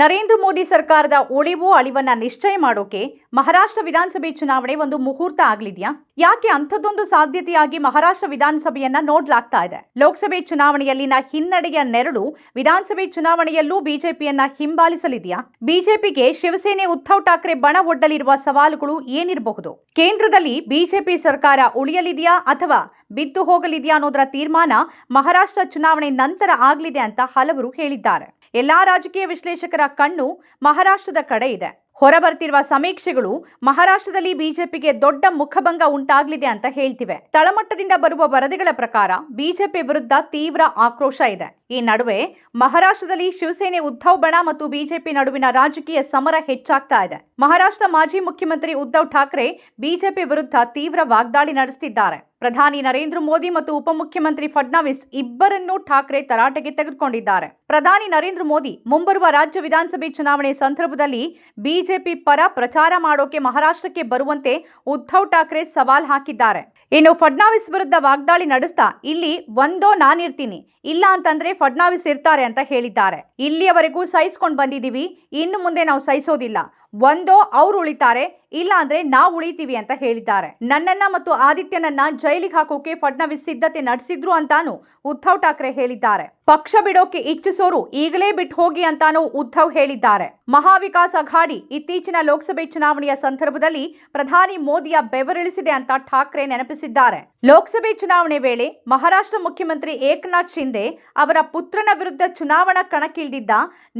ನರೇಂದ್ರ ಮೋದಿ ಸರ್ಕಾರದ ಉಳಿವು ಅಳಿವನ್ನ ನಿಶ್ಚಯ ಮಾಡೋಕೆ ಮಹಾರಾಷ್ಟ್ರ ವಿಧಾನಸಭೆ ಚುನಾವಣೆ ಒಂದು ಮುಹೂರ್ತ ಆಗ್ಲಿದ್ಯಾ? ಯಾಕೆ ಅಂಥದ್ದೊಂದು ಸಾಧ್ಯತೆಯಾಗಿ ಮಹಾರಾಷ್ಟ್ರ ವಿಧಾನಸಭೆಯನ್ನ ನೋಡ್ಲಾಗ್ತಾ ಇದೆ? ಲೋಕಸಭೆ ಚುನಾವಣೆಯಲ್ಲಿನ ಹಿನ್ನಡೆಯ ನೆರಳು ವಿಧಾನಸಭೆ ಚುನಾವಣೆಯಲ್ಲೂ ಬಿಜೆಪಿಯನ್ನ ಹಿಂಬಾಲಿಸಲಿದೆಯಾ? ಬಿಜೆಪಿಗೆ ಶಿವಸೇನೆ ಉದ್ಧವ್ ಠಾಕ್ರೆ ಬಣ ಒಡ್ಡಲಿರುವ ಸವಾಲುಗಳು ಏನಿರಬಹುದು? ಕೇಂದ್ರದಲ್ಲಿ ಬಿಜೆಪಿ ಸರ್ಕಾರ ಉಳಿಯಲಿದೆಯಾ ಅಥವಾ ಬಿದ್ದು ಹೋಗಲಿದೆಯಾ ಅನ್ನೋದರ ತೀರ್ಮಾನ ಮಹಾರಾಷ್ಟ್ರ ಚುನಾವಣೆ ನಂತರ ಆಗಲಿದೆ ಅಂತ ಹಲವರು ಹೇಳಿದ್ದಾರೆ. ಎಲ್ಲಾ ರಾಜಕೀಯ ವಿಶ್ಲೇಷಕರ ಕಣ್ಣು ಮಹಾರಾಷ್ಟ್ರದ ಕಡೆ ಇದೆ. ಹೊರಬರ್ತಿರುವ ಸಮೀಕ್ಷೆಗಳು ಮಹಾರಾಷ್ಟ್ರದಲ್ಲಿ ಬಿಜೆಪಿಗೆ ದೊಡ್ಡ ಮುಖಭಂಗ ಉಂಟಾಗಲಿದೆ ಅಂತ ಹೇಳ್ತಿವೆ. ತಳಮಟ್ಟದಿಂದ ಬರುವ ವರದಿಗಳ ಪ್ರಕಾರ ಬಿಜೆಪಿ ವಿರುದ್ಧ ತೀವ್ರ ಆಕ್ರೋಶ ಇದೆ. ಈ ನಡುವೆ ಮಹಾರಾಷ್ಟ್ರದಲ್ಲಿ ಶಿವಸೇನೆ ಉದ್ಧವ್ ಬಣ ಮತ್ತು ಬಿಜೆಪಿ ನಡುವಿನ ರಾಜಕೀಯ ಸಮರ ಹೆಚ್ಚಾಗ್ತಾ ಇದೆ. ಮಹಾರಾಷ್ಟ್ರ ಮಾಜಿ ಮುಖ್ಯಮಂತ್ರಿ ಉದ್ಧವ್ ಠಾಕ್ರೆ ಬಿಜೆಪಿ ವಿರುದ್ಧ ತೀವ್ರ ವಾಗ್ದಾಳಿ ನಡೆಸುತ್ತಿದ್ದಾರೆ ಪ್ರಧಾನಿ ನರೇಂದ್ರ ಮೋದಿ ಮತ್ತು ಉಪಮುಖ್ಯಮಂತ್ರಿ ಫಡ್ನವೀಸ್ ಇಬ್ಬರನ್ನೂ ಠಾಕ್ರೆ ತರಾಟೆಗೆ ತೆಗೆದುಕೊಂಡಿದ್ದಾರೆ. ಪ್ರಧಾನಿ ನರೇಂದ್ರ ಮೋದಿ ಮುಂಬರುವ ರಾಜ್ಯ ವಿಧಾನಸಭೆ ಚುನಾವಣೆ ಸಂದರ್ಭದಲ್ಲಿ ಬಿಜೆಪಿ ಪರ ಪ್ರಚಾರ ಮಾಡೋಕೆ ಮಹಾರಾಷ್ಟ್ರಕ್ಕೆ ಬರುವಂತೆ ಉದ್ಧವ್ ಠಾಕ್ರೆ ಸವಾಲ್ ಹಾಕಿದ್ದಾರೆ. ಇನ್ನು ಫಡ್ನಾವಿಸ್ ವಿರುದ್ಧ ವಾಗ್ದಾಳಿ ನಡೆಸ್ತಾ ಇಲ್ಲಿ ಒಂದೋ ನಾನಿರ್ತೀನಿ ಇಲ್ಲ ಅಂತಂದ್ರೆ ಫಡ್ನಾವಿಸ್ ಇರ್ತಾರೆ ಅಂತ ಹೇಳಿದ್ದಾರೆ. ಇಲ್ಲಿಯವರೆಗೂ ಸಹಿಸ್ಕೊಂಡು ಬಂದಿದೀವಿ ಇನ್ನು ಮುಂದೆ ನಾವು ಸಹಿಸೋದಿಲ್ಲ. ಒಂದೋ ಅವ್ರು ಉಳಿತಾರೆ, ಇಲ್ಲ ಅಂದ್ರೆ ನಾವು ಉಳಿತೀವಿ ಅಂತ ಹೇಳಿದ್ದಾರೆ. ನನ್ನನ್ನ ಮತ್ತು ಆದಿತ್ಯನನ್ನ ಜೈಲಿಗೆ ಹಾಕೋಕೆ ಫಡ್ನವೀಸ್ ಸಿದ್ಧತೆ ನಡೆಸಿದ್ರು ಅಂತಾನು ಉದ್ಧವ್ ಠಾಕ್ರೆ ಹೇಳಿದ್ದಾರೆ. ಪಕ್ಷ ಬಿಡೋಕೆ ಇಚ್ಛಿಸೋರು ಈಗಲೇ ಬಿಟ್ಟು ಹೋಗಿ ಅಂತಾನು ಉದ್ಧವ್ ಹೇಳಿದ್ದಾರೆ. ಮಹಾವಿಕಾಸ್ ಅಘಾಡಿ ಇತ್ತೀಚಿನ ಲೋಕಸಭೆ ಚುನಾವಣೆಯ ಸಂದರ್ಭದಲ್ಲಿ ಪ್ರಧಾನಿ ಮೋದಿಯ ಬೆವರಿಳಿಸಿದೆ ಅಂತ ಠಾಕ್ರೆ ನೆನಪಿಸಿದ್ದಾರೆ. ಲೋಕಸಭೆ ಚುನಾವಣೆ ವೇಳೆ ಮಹಾರಾಷ್ಟ್ರ ಮುಖ್ಯಮಂತ್ರಿ ಏಕನಾಥ್ ಶಿಂದೆ ಅವರ ಪುತ್ರನ ವಿರುದ್ಧ ಚುನಾವಣಾ ಕಣಕ್ಕಿಳಿದಿದ್ದ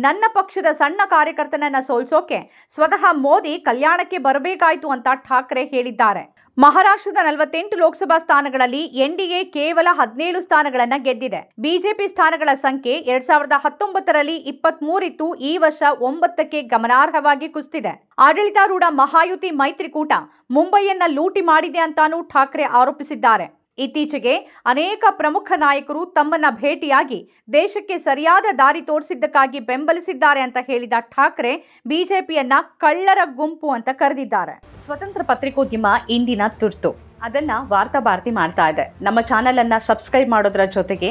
ನನ್ನ ಪಕ್ಷದ ಸಣ್ಣ ಕಾರ್ಯಕರ್ತನನ್ನ ಸೋಲ್ಸೋಕೆ ಸ್ವತಃ ಮೋದಿ ಕಲ್ಯಾಣಕ್ಕೆ ಬರಬೇಕಾಯಿತು ಅಂತ ಠಾಕ್ರೆ ಹೇಳಿದ್ದಾರೆ. ಮಹಾರಾಷ್ಟ್ರದ ನಲವತ್ತೆಂಟು ಲೋಕಸಭಾ ಸ್ಥಾನಗಳಲ್ಲಿ ಎನ್ಡಿಎ ಕೇವಲ ಹದಿನೇಳು ಸ್ಥಾನಗಳನ್ನ ಗೆದ್ದಿದೆ. ಬಿಜೆಪಿ ಸ್ಥಾನಗಳ ಸಂಖ್ಯೆ ಎರಡ್ ಸಾವಿರದ ಹತ್ತೊಂಬತ್ತರಲ್ಲಿ ಇಪ್ಪತ್ತ್ ಮೂರಿತ್ತು ಈ ವರ್ಷ ಒಂಬತ್ತಕ್ಕೆ ಗಮನಾರ್ಹವಾಗಿ ಕುಸಿದಿದೆ. ಆಡಳಿತಾರೂಢ ಮಹಾಯುತಿ ಮೈತ್ರಿಕೂಟ ಮುಂಬೈಯನ್ನ ಲೂಟಿ ಮಾಡಿದೆ ಅಂತಾನೂ ಠಾಕ್ರೆ ಆರೋಪಿಸಿದ್ದಾರೆ. ಇತ್ತೀಚೆಗೆ ಅನೇಕ ಪ್ರಮುಖ ನಾಯಕರು ತಮ್ಮನ್ನ ಭೇಟಿಯಾಗಿ ದೇಶಕ್ಕೆ ಸರಿಯಾದ ದಾರಿ ತೋರಿಸಿದ್ದಕ್ಕಾಗಿ ಬೆಂಬಲಿಸಿದ್ದಾರೆ ಅಂತ ಹೇಳಿದ ಠಾಕ್ರೆ ಬಿಜೆಪಿಯನ್ನ ಕಳ್ಳರ ಗುಂಪು ಅಂತ ಕರೆದಿದ್ದಾರೆ. ಸ್ವತಂತ್ರ ಪತ್ರಿಕೋದ್ಯಮ ಇಂದಿನ ತುರ್ತು. ಅದನ್ನ ವಾರ್ತಾ ಭಾರತಿ ಮಾಡ್ತಾ ಇದೆ. ನಮ್ಮ ಚಾನೆಲ್ ಅನ್ನ ಸಬ್ಸ್ಕ್ರೈಬ್ ಮಾಡೋದ್ರ ಜೊತೆಗೆ